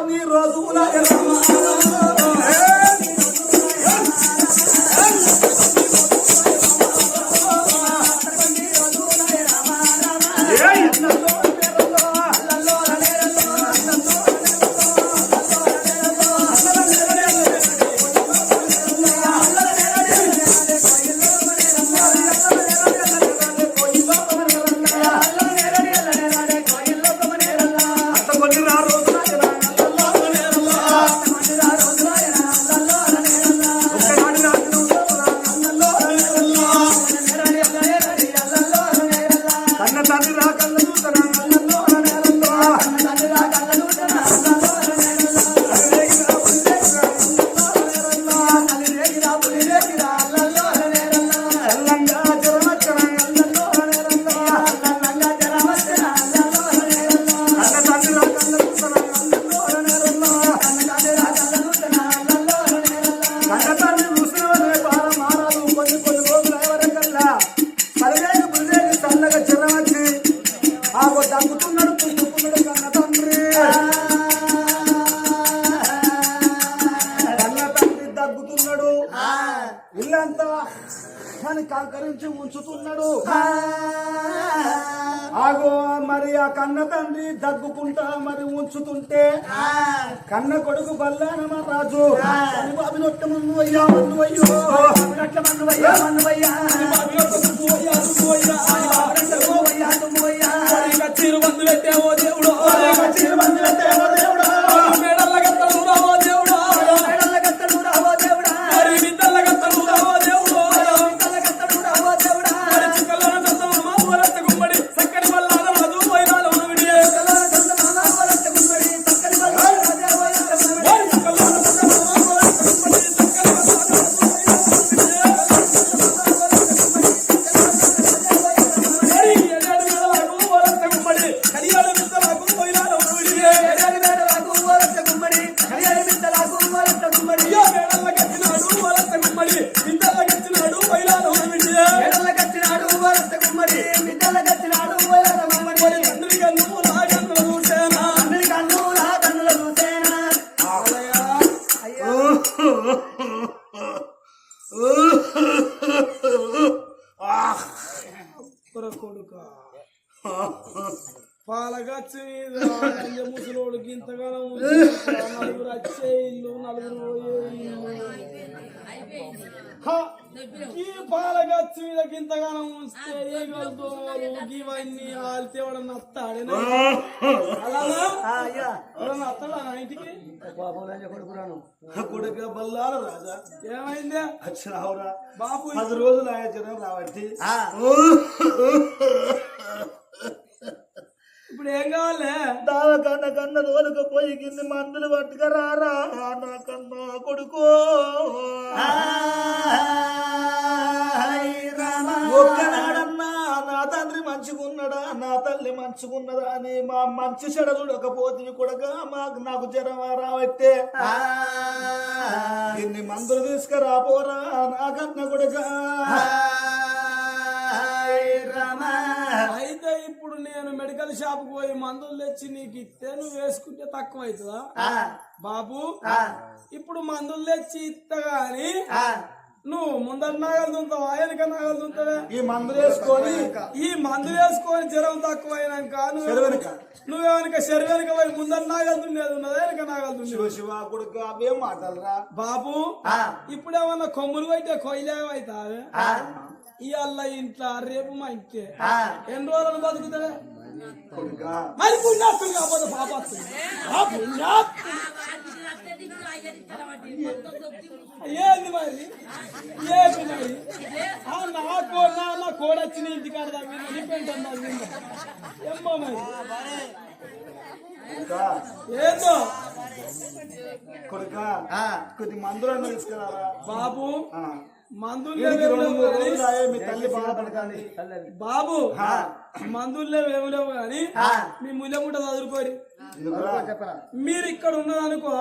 కొన్ని రోజుల ఉంచుతుంటే కన్న కొడుకు బల్లానమ రాజు. అని బాబు నొట్ట మన్ను అయ్యా మన్ను అయ్యో. నొట్ట మన్ను అయ్యా మన్ను అయ్యా. అని బాబు నొట్ట మన్ను అయ్యా. ఈ పాలగచ్చి మీద ఇంతగానో ఉంచితే ఏ గల్దోలు ఇవన్నీ ఆలితే ఎవడన్నా అత్తాడేనా అలానా? ఎవడన్నా అత్తాడా నా ఇంటికి? కొడుక బల్లాల రాజా ఏమైందే? వచ్చినావురా బాబు పది రోజులు ఆయన జనం రాబట్టి ఇప్పుడు ఏం కావాలి? దావ కన్న కన్న తోలుకపోయి కింది మందులు పట్టుకరారా నా కన్న కొడుకు. ఒక్కనాడన్నా నా తండ్రి మంచిగున్నాడా నా తల్లి మంచిగున్నదా అని మా మంచి చెడ చూడకపోతే కొడగా మాకు నాకు జ్వరం రావట్టే ఇన్ని మందులు తీసుకురాపోరా నా కన్న కొడుకా. అయితే ఇప్పుడు నేను మెడికల్ షాప్ పోయి మందులు తెచ్చి నీకు ఇస్తే నువ్వు వేసుకుంటే తక్కువ అవుతుందా బాబు ఇప్పుడు మందులు తెచ్చి ఇస్తా గాని నువ్వు ముందర నాగలు దుంతావా వెనక నాగలు దుంతావే? ఈ మందులు వేసుకొని ఈ మందులు వేసుకొని జ్వరం తక్కువ అయినాక చెరువెనక. నువ్వేమనక శరీరానికి పోయి ముందర నాగలు దున్నేది ఉన్నదా వెనక నాగలు శివ శివ కొడుకు అవేం మాటలరా? బాబు ఇప్పుడేమన్నా కొమ్ములు అయితే కొయ్యలేవైతావే ఇవాళ ఇంట్లో రేపు మా ఇంటే ఎన్ని రోజులు బతుకుతావే? కొడుకా. మరి పుణ్యాత్తులు కాకపోతే పాపాత్తులు ఆ పుణ్యాత్తులు ఏంది మరి? ఏంది మరి? ఆ నాకు నా నా కోడొచ్చిన ఇంటికాడ తగ్గింది తగ్గింది ఏమో మరి? కొడుకా. ఏందో? కొడుకా. కొద్ది మందులను తీసుకురారా? బాబు. బాబు మందులు లేవు ఏమి లేవు కానీ మీ చదువుకోరి. చెప్పరా మీరు ఇక్కడ ఉన్నదనుకో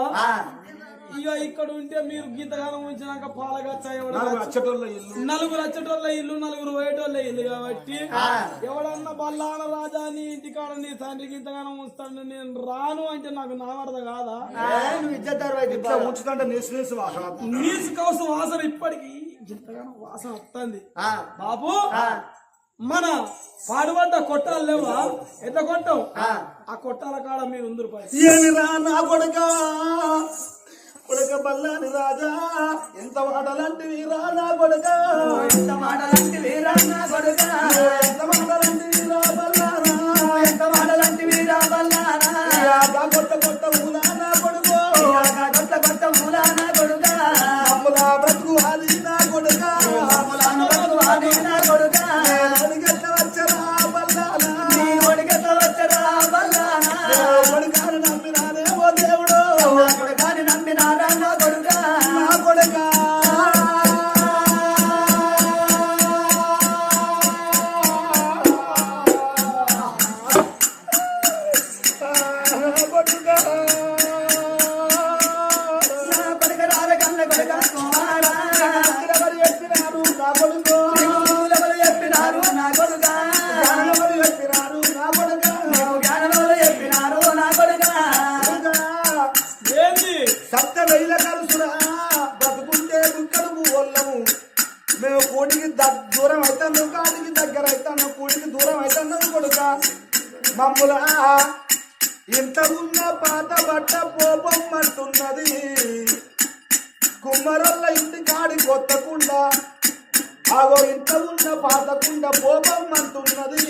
ఇక ఇక్కడ ఉంటే మీరు గీతగానం ఉంచినాక పాలగచ్చ నాకు అచ్చటోళ్ళ ఇల్లు. నలుగురు వచ్చేటోళ్ళ ఇల్లు నలుగురు పోయేటోళ్ళ ఇల్లు కాబట్టి. ఎవడన్నా బల్లాన రాజా నీ ఇంటికాడ నీ తండ్రికి ఇంతగానం ఉంచుతాను నేను రాను అంటే నాకు నా వరద కాదా? నీసు కౌసు వాసన ఇప్పటికి ఇంతగానం వాసన వస్తుంది. బాబు మన పాడుబడ్డ కొట్టాలు లేవా? ఎట్లా కొట్టావు? ఆ. కొట్టాల కాడ మీరు ఉందరు నా కొడుక? కొడుక బల్లాని రాజా ఎంత నా కొడుక? ఎంత మాటలంటి వీరా నా కొడుకా? ఎంత అవుతాను కాటికి దగ్గర అవుతాను కోటికి దూరం అవుతాను కొడుక? మమ్ముల ఇంత ఉన్న పాత బట్ట పోపం అంటున్నది. కుమ్మరల్ల ఇంటి కాడి కొత్తకుండ ఆగో ఇంత ఉన్న పాతకుండ పోపం అంటున్నది.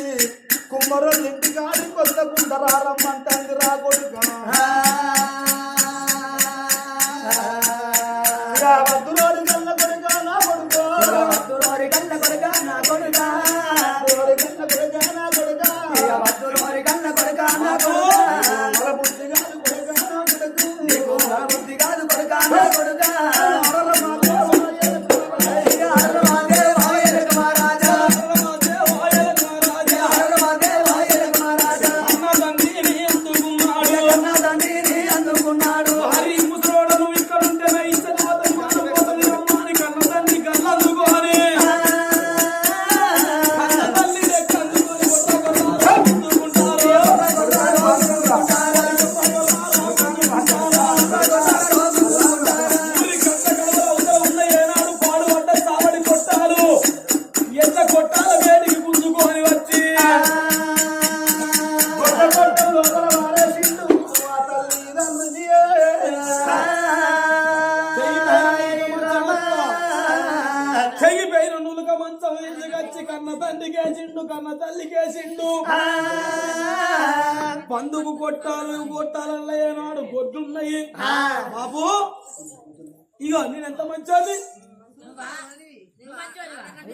కుమ్మరల్ల ఇంటి కాడి కొత్తకుండ రారమ్మంటుంది రా కొడుక. కన్న తల్లికేసిండు పందుకు కొట్టాలు కొట్టాలల్ల ఏనాడు గొడ్డున్నాయి బాబు ఇగో నేను ఎంత మంచోది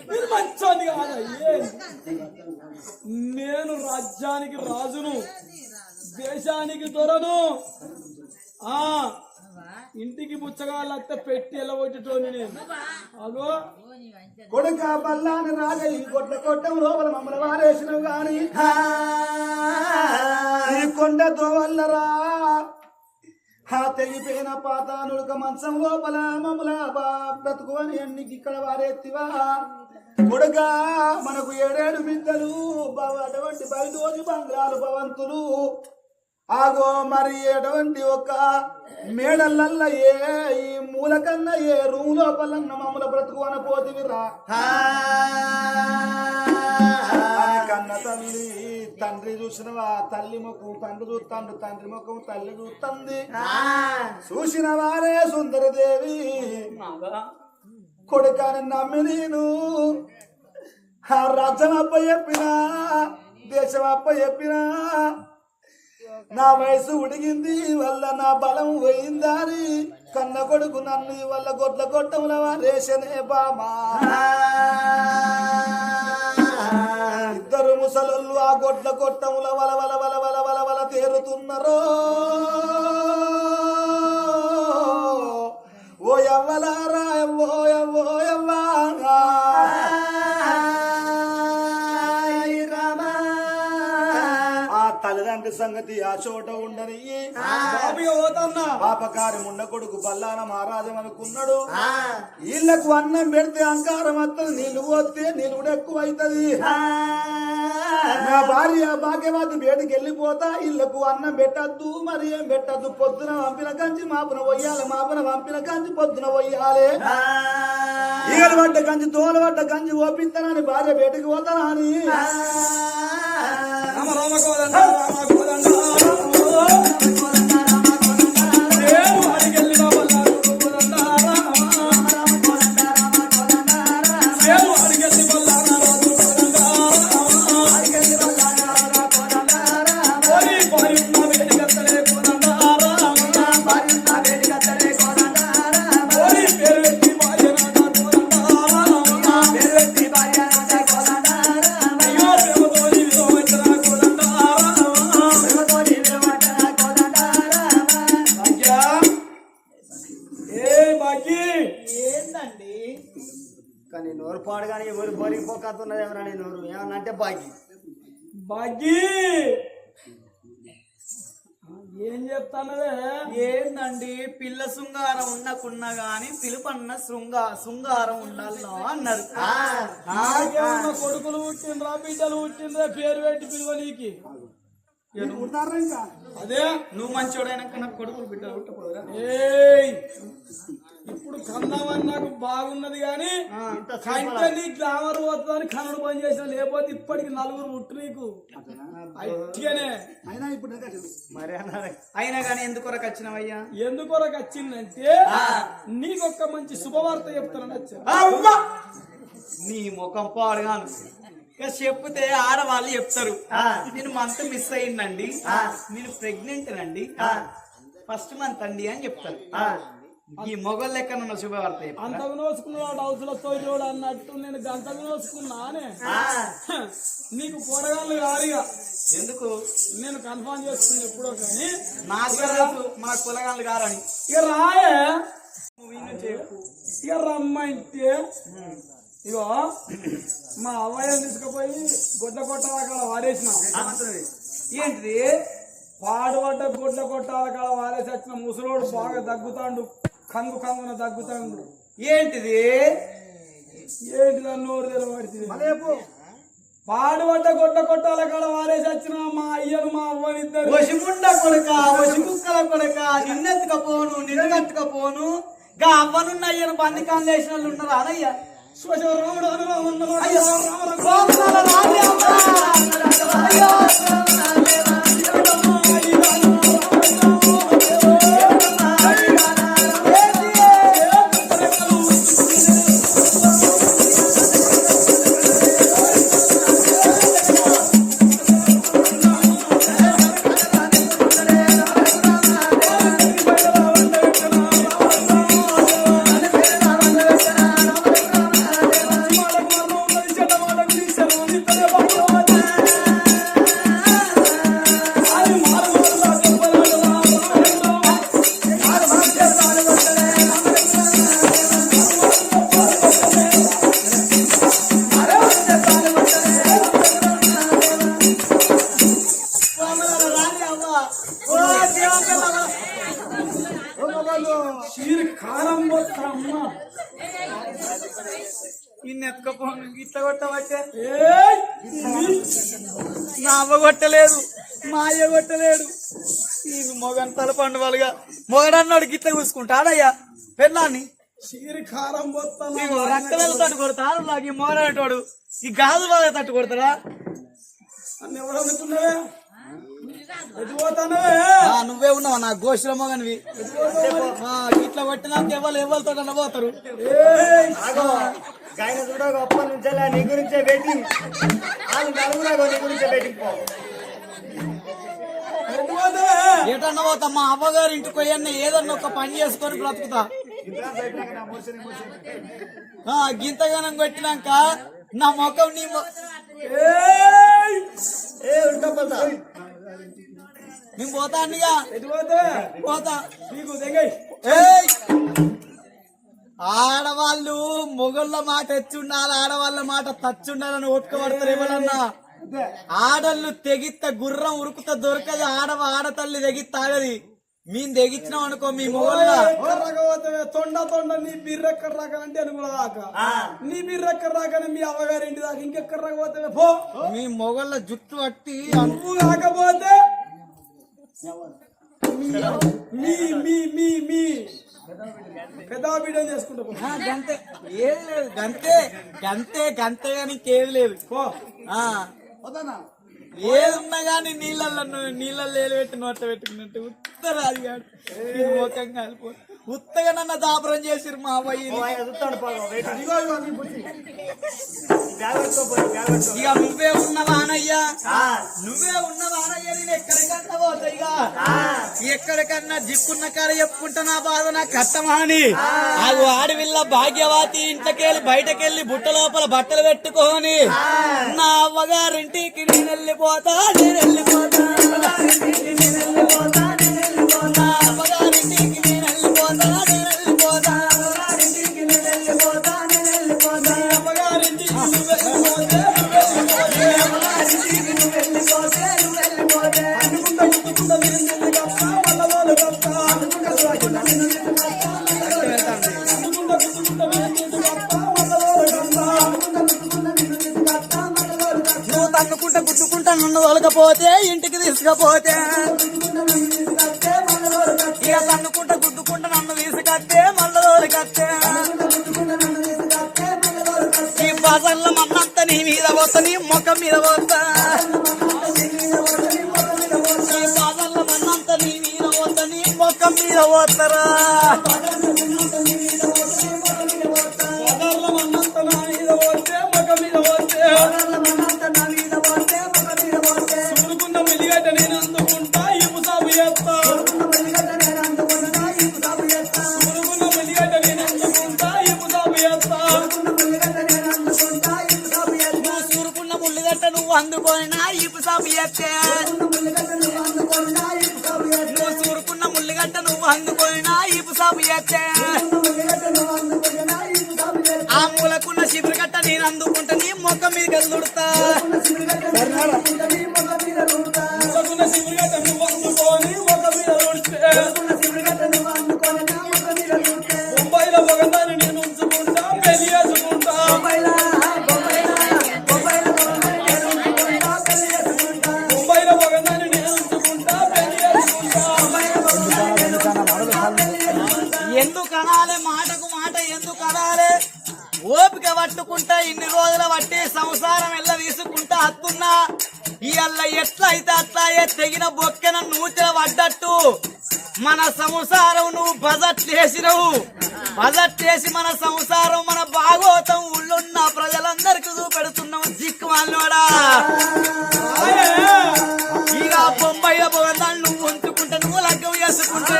మీరు మంచోది కాదా? ఏంది? నేను రాజ్యానికి రాజును దేశానికి దొరను. ఆ. ఇంటికి బుచ్చగాళ్ళత్తే పెట్టి ఎలా కొట్టేటోని నేను? అగో. కొడుక బల్లాని ఈ కొట్ల కొట్టం లోపల మమ్మల్ని వారేసినవు గాని. కొండ దోవల్లరా. ఆ తెగిపోయిన పాత నుడక మంచం లోపల మమ్మల బా బ్రతుకు అని అన్నికి ఇక్కడ వారెత్తివా. కొడుక మనకు ఏడేడు బిడ్డలు బవ- అటువంటి బయటోజు బంగారు భవంతులు. ఆగో మరి ఎటువంటి ఒక మేడలల్ల ఏ ఈ మూల కన్నా ఏ రూమ్ లోపలన్న మమ్మల బ్రతుకు అనపోతివిరా అని కన్న తల్లి తండ్రి చూసినవా? తల్లి ముఖం తండ్రి చూస్తాడు తండ్రి ముఖం తల్లి చూస్తుంది. చూసిన వారే సుందరదేవి. కొడుకాని నమ్మి నేను. ఆ రాజ్యం అప్ప చెప్పినా దేశం అప్ప చెప్పినా నా వయసు ఉడిగింది వల్ల నా బలం పోయిందారి కన్న కొడుకు నన్ను ఇవల్ల వల్ల గొడ్ల గొట్టముల రేషనే బామా. ఇద్దరు ముసలోళ్ళు ఆ గొడ్ల కొట్టముల వల వల వల వల వల వల తేరుతున్నారు. ఓ ఎవ్వలారా ఓ ఎవ్వో ఎవ్వా సంగతి ఆ చోట ఉండని. పాపకారి ముండ కొడుకు బల్లాన మహారాజం అనుకున్నాడు. వీళ్ళకు అన్నం పెడితే అంకారం వస్తుంది నీళ్ళు పోతే నిలువుడు ఎక్కువ అవుతుంది నా భార్య భాగ్యవతి బయటికి వెళ్ళిపోతా ఇళ్ళకు అన్నం పెట్టద్దు మరి ఏం పెట్టద్దు? పొద్దున పంపిన కంచి మాపున పోయాలి మాపున పంపిన కంచి పొద్దున పోయాలి ఈగలు పడ్డ కంచి తోలు పడ్డ కంచి ఓపిస్తానని భార్య బయటికి పోతానని. రామ రామ గోదండ రామ గోదండ. కానీ నోరు పాడు కానీ ఎవరు బొరిగిపోతున్నది ఎవరని నోరు? ఏమన్నా అంటే బాగి భాగ్య ఏం చెప్తానవే? ఏందండి? పిల్ల శృంగారం ఉన్నకున్నా గాని పిలుపన్న శృంగా శృంగారం ఉండాలి అన్నారు. కొడుకులు పుట్టిండ్రా బిడ్డలు పుట్టిండ్రా పేరు పెట్టి పిలువ నీకి. అదే నువ్వు మంచోడైనాక నాకు కొడుకులు పుట్టపోదురా ఏయ్! ఇప్పుడు కన్నామని నాకు బాగున్నది కానీ కంటే నీ గ్లామర్ పోతుందని కన్నుడు పని చేసిన లేకపోతే ఇప్పటికి నలుగురు పుట్టు నీకు. అయినా ఇప్పుడు కానీ ఎందుకొరకు వచ్చినవయ్యా? ఎందుకొరకు వచ్చిందంటే నీకొక్క మంచి శుభవార్త చెప్తానని వచ్చాను. నీ ముఖం పాడుగాను. ఇక చెప్తే ఆడవాళ్ళు చెప్తారు. నేను మంత్ మిస్ అయ్యిందండి నేను ప్రెగ్నెంట్ అండి ఫస్ట్ మంత్ అండి అని చెప్తారు. ఈ మొగల్ లెక్క ఉన్న శుభవార్త. అంత వినోసుకున్నాడు హౌస్లో తోజోడు అన్నట్టు నేను గంట వినోసుకున్నానే నీకు కూరగాయలు కాదుగా. ఎందుకు? నేను కన్ఫర్మ్ చేసుకుని ఎప్పుడో కానీ. నాకు మా కులగాళ్ళు గారని ఇక రాయే. ఇక రమ్మంటే ఇగో మా అవ్వయ్య తీసుకుపోయి గొడ్ల కొట్టాల కాడ వారేసిన. ఏంటిది? పాడుపడ్డ గొడ్ల కొట్టాల కాడ వారేసి వచ్చిన ముసలోడు బాగా దగ్గుతాండు కంగు కంగున దగ్గుతాండు. ఏంటిది? ఏంటి దాన్ని నోరు తెరవడిచింది పాడుపడ్డ గొడ్ల కొట్టాల కాడ వారేసి వచ్చిన మా అయ్యను మా అవ్వని ఇద్దరు వసిముండ కొడక వసి కుక్కల కొడక నిన్నెత్తుకపోను నిన్నగట్టుకపోను గా అవ్వనున్న అయ్యను బంది కాందేసిన వాళ్ళు ఉన్నారు అదయ్యా శ్వశరాముడు అనుభవం అయ్యో ఉన్నవాడు కోపంలో రాని అవ్వ. అయ్యో కోపంలో మొగన్ తలపండు వాళ్ళుగా. మొగడన్నాడు గిట్ల చూసుకుంటాడయ్యా పెళ్ళాన్ని పోతాను నీకు రక్తవేళ తట్టు కొడతాడు నాకు ఈ మొగడేటోడు ఈ గాజు బాగా తట్టు కొడతారా నువ్వే ఉన్నావు? నా గోషుల మొగనివి. ఇట్లా కొట్టినాక ఎవరు ఎవరితో పోతారు? ఏయ్! ఆయన కూడా గొప్ప నుంచే నీ గురించే వెయిటింగ్ వాళ్ళు నలుగురు నీ గురించే వెయిటింగ్ పో. మా అవ్వగారి ఇంటికి పోయన్న ఏదన్నా ఒక పని చేసుకొని బ్రతుకుతా. ఆ, గింతగానం కొట్టినాక నా ముఖం నీ నేను పోతా అన్నగా పోతా! ఆడవాళ్ళు మొగళ్ళ మాట ఎచ్చుండాలి ఆడవాళ్ళ మాట తచ్చుండాలని ఒప్పుకోబడతారు ఎవరన్నా ఆడళ్ళు తెగిత్త గుర్రం ఉరుకుత దొరకదు ఆడవ ఆడతల్లి తెగిత్త ఆగది. మేము తెగించినాం అనుకో మీ తొండ తొండ నీ బిర్రెక్కడ రాకనంటే అని కూడా దాకా. నీ బిర్రెక్కడ రాకనే మీ అవ్వగారి ఇంటి దాకా ఇంకెక్కడ రాకపోతే పో. మీ మొగళ్ళ జుట్టు పట్టి నువ్వు కాకపోతే మీ మీ మీ మీ పెద్ద బిడ్డ చేసుకుంటా పో. ఆ, గంతే. లేదు గంతే. గంతే గంతే కానీ ఇంకేది లేదు. పో. ఏదున్నా కానీ గానీ నీళ్ళల్లో నీళ్ళల్లో ఏలు పెట్టిన నోట పెట్టుకున్నట్టు ఉత్తరాది కాదు. ముఖం కాలిపోతుంది. కాలిపో ఉత్తగా నన్న దాపరం చేసిరు మా అబ్బాయి ఇక నువ్వే ఉన్నవానయ్యా ఆ, నువ్వే ఉన్నవానయ్యా నేను ఎక్కడికన్నా పోతా ఇక ఆ, ఎక్కడికన్నా జిక్కున్న కాడ చెప్పుకుంటా నా బాధ నా కట్టమాని ఆగు ఆడవిల్ల భాగ్యవతి ఇంట్లోకెళ్ళి బయటకెళ్ళి బుట్ట లోపల బట్టలు పెట్టుకొని నా అవ్వగారింటికి నేను వెళ్ళిపోతా నేను వెళ్ళిపోతా తీసుకపోతే ఇంటికి తీసుకపోతే. ఇక తన్నుకుంట గుద్దుకుంటా నన్ను తీసుకొస్తే మళ్ళీ తోలికత్తే. ఈ బజన్ల మన్నంతా నీ మీద పోతా నీ ముఖం మీద పోతా. ఈ బజన్ల మన్నంతా నీ మీద పోతా నీ ముఖం మీద పోతారా? ఇపు చేస్తే ఆ మూలకున్న శిబిరగట్ట నేను అందుకుంటా నీ మొక్క మీద కదులుడుతా ఇవల్ల ఎట్లయితే అయితే అట్లా తెగిన బొక్కెన నూతిన పడ్డట్టు. మన సంసారం నువ్వు బజట్ చేసినవు బజట్ చేసి మన సంసారం మన భాగోతం ఊళ్ళున్న ప్రజలందరికి చూపెడుతున్నావు జిక్కు ఇక బొంబాయిలో పోగదాన్ని నువ్వు ఉంచుకుంటే నువ్వు లగ్గం చేసుకుంటే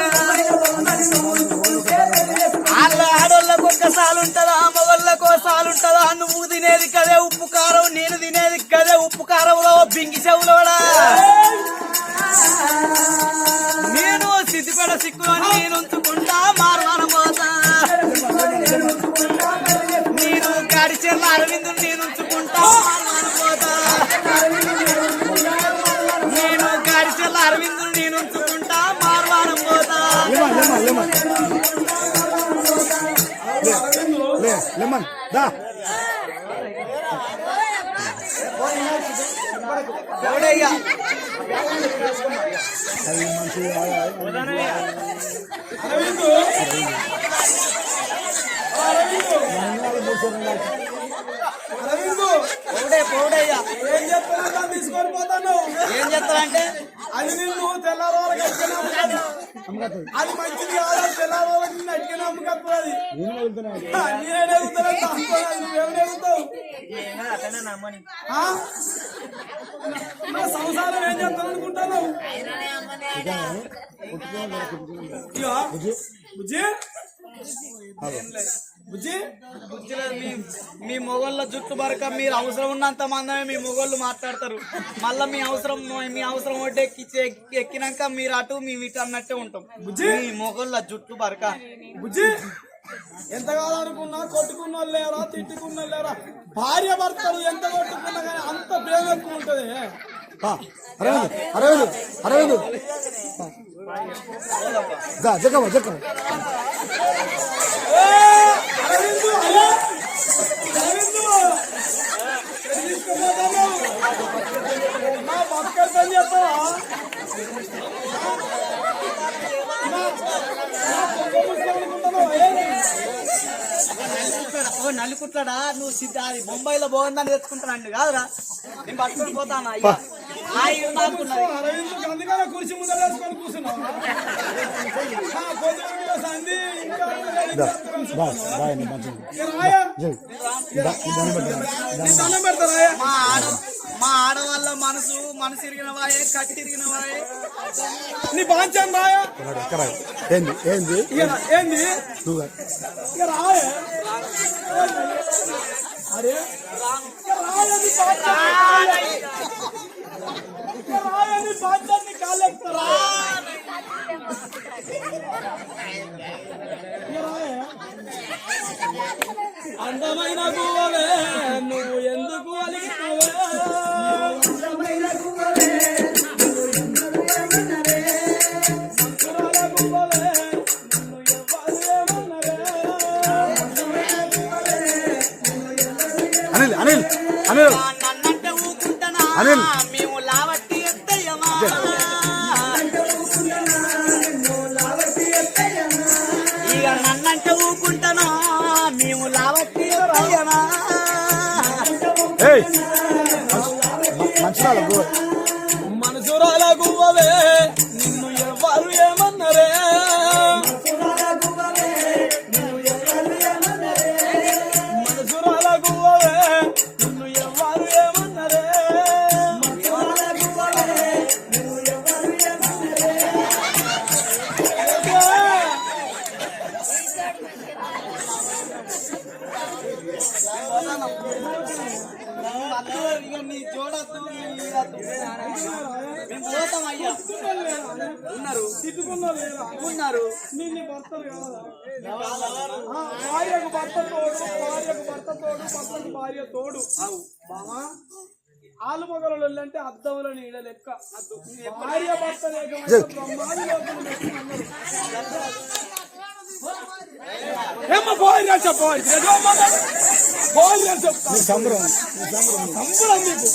వాళ్ళ ఆడోళ్ళకు ఒక్క సాలు ఉంటదా మగోళ్ళకు సాలు ఉంటదా నువ్వు తినేది కదే ఉప్పు కారం నేను తినే బింగి చెవులోడా నేను సిద్ధిపడ సిక్కుని నేను ఉంచుకుంటా మారవాన పోతా. నేను గడిచిన అరవిందు నేను ఉంచుకుంటా మారవాన పోతా. నేను గడిచిన అరవిందు నేను ఉంచుకుంటా మారవాన పోతా. లెమన్ దా. పోడే పోడయ్యా ఏం చెప్తాను అది నిన్ను తెల్లవాళ్ళకి అట్టుకుని అమ్ముకత్తు అది మంచిది కాదు తెల్లవాళ్ళకి నిన్ను అట్టుకుని అమ్ముకత్తు అది. నేనే ఎగుతాను నువ్వేమైనా ఎగుతావు అట్లనే నమ్మని ఆ? నా సంసారం ఏం చేస్తాను అనుకుంటాను? ఇగో, బుజ్జి. బుజ్జి? బుజ్జిలో మీ మీ మొగోళ్ళ జుట్టు బరక మీరు అవసరం ఉన్నంత మందమే మీ మొగోళ్ళు మాట్లాడతారు. మళ్ళా మీ అవసరం మీ అవసరం ఒకటి ఎక్కించి ఎక్కినాక మీరు అటు మీ ఇటు అన్నట్టే ఉంటాం. బుజ్జి? మీ మొగోళ్ళ జుట్టు బరక. బుజ్జి? ఎంత కాదనుకున్నా కొట్టుకున్న వాళ్ళు లేరా తిట్టుకున్న వాళ్ళు లేరా? భార్య భర్తలు ఎంత కొట్టుకున్నా కానీ అంత ప్రేమ ఎక్కువ ఉంటది. అరవింద్ అరవింద్ ఏ, అరవిందు, ఓ నలుకుట్లాడా? నువ్వు సిద్ధ అది బొంబాయిలో బాగుందని తెచ్చుకుంటానండి కాదురా. నేను పట్టుకొని పోతానా? అయ్యా. అరవిందుకు అందుకనే కుర్చీ ముందర వేసుకొని కూర్చున్నావా? సంధి ఇంకా దండం? మా ఆడ మా ఆడవాళ్ళ మనసు మనసు ఇరిగిన వాయే కట్టి ఇరిగిన వాయే. నీ బాంచాను రాయా? ఏంది ఏంది? ఏంది? రాయే? అరే? ఇక రాయని కాలేస్తారా అందమైన గువ్వవే నువ్వు ఎందుకు అలిగిపోవే? భర్త తోడు భార్యకు భర్త తోడు భర్తకు భార్య తోడు బావా ఆలు మొగలు అంటే అద్దముల నీడ లెక్క భార్య భర్త బ్రహ్మాది లోకం సంబరం. సంబరం. మీకు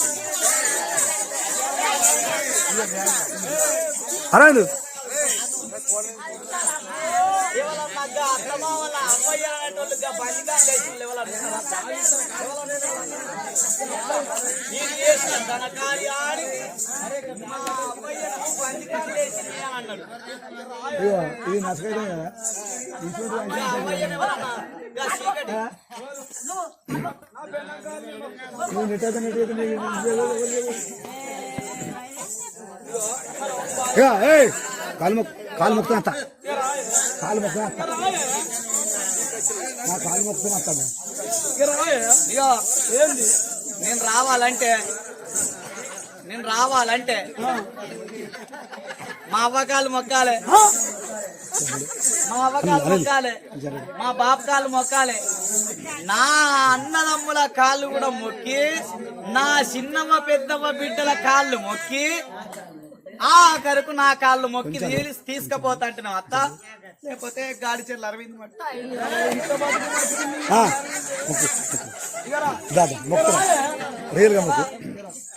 అరవింద్ నేను చేసిన తన కార్యానికి అన్నాడు. ఇది నచ్చకైతే కదా? నువ్వు నెట్ అయితే నెట్ అయితే ఏయ్ కాలు మొక్క కాలు అత్త. కాలు మొక్కుతా అత్త. నా కాలు మొక్కుతా అత్త ఏంది? నేను రావాలంటే నేను రావాలంటే మా అవ్వకాలు మొక్కాలే. మా అవ్వకాలు మొక్కాలే. మా బాపకాలు మొక్కాలే. నా అన్నదమ్ముల కాళ్ళు కూడా మొక్కి నా చిన్నమ్మ పెద్దమ్మ బిడ్డల కాళ్ళు మొక్కి ఆ కరకు నా కాళ్ళు మొక్కి తీసి తీసుకపోతా అంటున్నావు అత్త. లేకపోతే గాడి చెల్లు అరవింద్ మట్టు.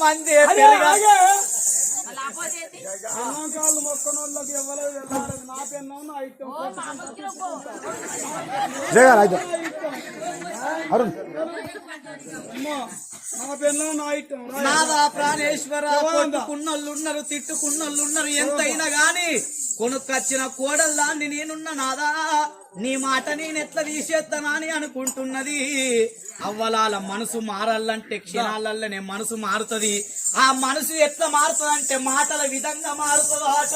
మంది కాళ్ళు మొక్కన వాళ్ళకి ఎవరు వెళ్ళాలి నా ఇష్టం అరుణ్. నా నా ఇష్టం. నాదా ప్రాణేశ్వర? కొట్టుకున్నోళ్ళు ఉన్నారు తిట్టుకున్నోళ్ళు ఉన్నారు ఎంతైనా గాని కొనుక్కొచ్చిన కోడల్లాంటి నేనున్న నాదా. నీ మాట నేను ఎట్లా తీసేస్తానా అని అనుకుంటున్నది. అవ్వలాల మనసు మారాలంటే క్షణాలల్లనే మనసు మారుతది. ఆ మనసు ఎట్లా మారుతుంది అంటే మాటల విధంగా మారుతుందట.